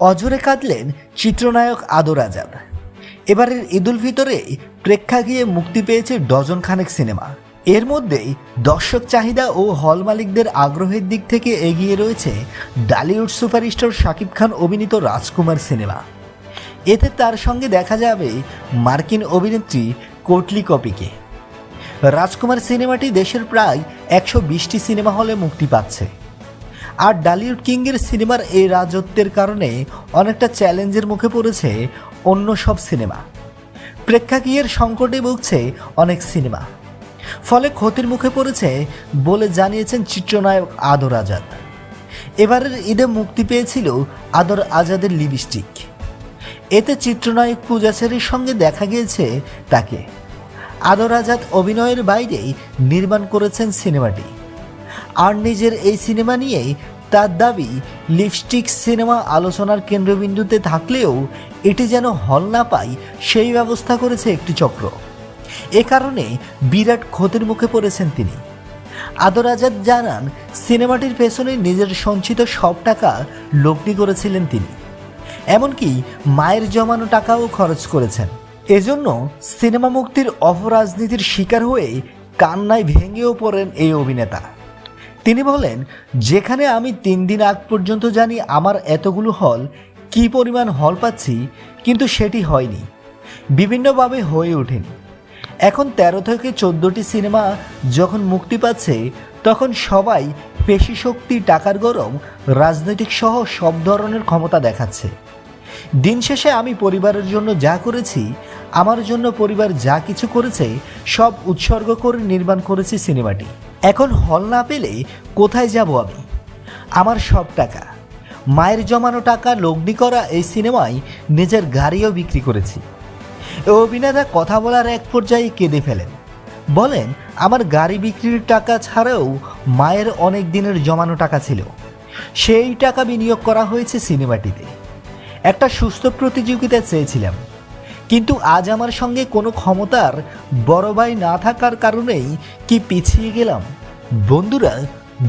অজরে কাঁদলেন চিত্রনায়ক আদর আজাদ এবারের ঈদুল ফিতরে প্রেক্ষাগৃহে মুক্তি পেয়েছে ডজন খানেক সিনেমা। এর মধ্যেই দর্শক চাহিদা ও হল মালিকদের আগ্রহের দিক থেকে এগিয়ে রয়েছে ডালিউড সুপারস্টার শাকিব খান অভিনীত রাজকুমার সিনেমা। এতে তার সঙ্গে দেখা যাবে মার্কিন অভিনেত্রী কোটলি কপিকে। রাজকুমার সিনেমাটি দেশের প্রায় একশো বিশটি সিনেমা হলে মুক্তি পাচ্ছে। আর ডালিউড কিংয়ের সিনেমার এই রাজত্বের কারণে অনেকটা চ্যালেঞ্জের মুখে পড়েছে অন্য সব সিনেমা। প্রেক্ষাগৃহের সংকটে ভুগছে অনেক সিনেমা। ফলে ক্ষতির মুখে পড়েছে বলে জানিয়েছেন চিত্রনায়ক আদর আজাদ। এবারের ঈদে মুক্তি পেয়েছিল আদর আজাদের লিপস্টিক। এতে চিত্রনায়ক পূজাচেরির সঙ্গে দেখা গিয়েছে তাকে। আদর আজাদ অভিনয়ের বাইরেই নির্মাণ করেছেন সিনেমাটি। আর নিজের এই সিনেমা নিয়েই তার দাবি, লিপস্টিক সিনেমা আলোচনার কেন্দ্রবিন্দুতে থাকলেও এটি যেন হল না পায়, সেই ব্যবস্থা করেছে একটি চক্র। এ কারণে বিরাট ক্ষতির মুখে পড়েছেন তিনি। আদর আজাদ জানান, সিনেমাটির পেছনে নিজের সঞ্চিত সব টাকা লগ্নি করেছিলেন তিনি। এমনকি মায়ের জমানো টাকাও খরচ করেছেন। এজন্য সিনেমা মুক্তির অপরাজনীতির শিকার হয়ে কান্নায় ভেঙেও পড়েন এই অভিনেতা। তিনি বলেন, যেখানে আমি তিন দিন আগ পর্যন্ত জানি আমার এতগুলো হল, কি পরিমাণ হল পাচ্ছি, কিন্তু সেটি হয়নি। বিভিন্নভাবে হয়ে ওঠেনি। এখন তেরো থেকে চোদ্দোটি সিনেমা যখন মুক্তি পাচ্ছে, তখন সবাই পেশি শক্তি, টাকার গরম, রাজনৈতিক সহ সব ধরনের ক্ষমতা দেখাচ্ছে। দিন শেষে আমি পরিবারের জন্য যা করেছি আমার জন্য পরিবার যা কিছু করেছে, সব উৎসর্গ করে নির্মাণ করেছি সিনেমাটি। এখন হল না পেলে কোথায় যাব আমি? আমার সব টাকা। মায়ের জমানো টাকা লগ্নি করা এই সিনেমায় নিজের গাড়িও বিক্রি করেছি। অভিনেতা কথা বলার এক পর্যায়ে কেঁদে ফেলেন। বলেন, আমার গাড়ি বিক্রির টাকা ছাড়াও মায়ের অনেক দিনের জমানো টাকা ছিল। সেই টাকা বিনিয়োগ করা হয়েছে সিনেমাটিতে। একটা সুস্থ প্রতিযোগিতা চেয়েছিলাম। কিন্তু আজ আমার সঙ্গে কোনো ক্ষমতার বড় ভাই না থাকার কারণেই কি পিছিয়ে গেলাম? বন্ধুরা,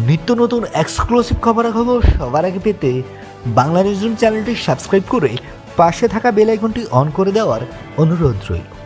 নিত্য নতুন এক্সক্লুসিভ খবরাখবর সবার আগে পেতে বাংলা নিউজ চ্যানেলটি সাবস্ক্রাইব করে পাশে থাকা বেল আইকনটি অন করে দেওয়ার অনুরোধ রইল।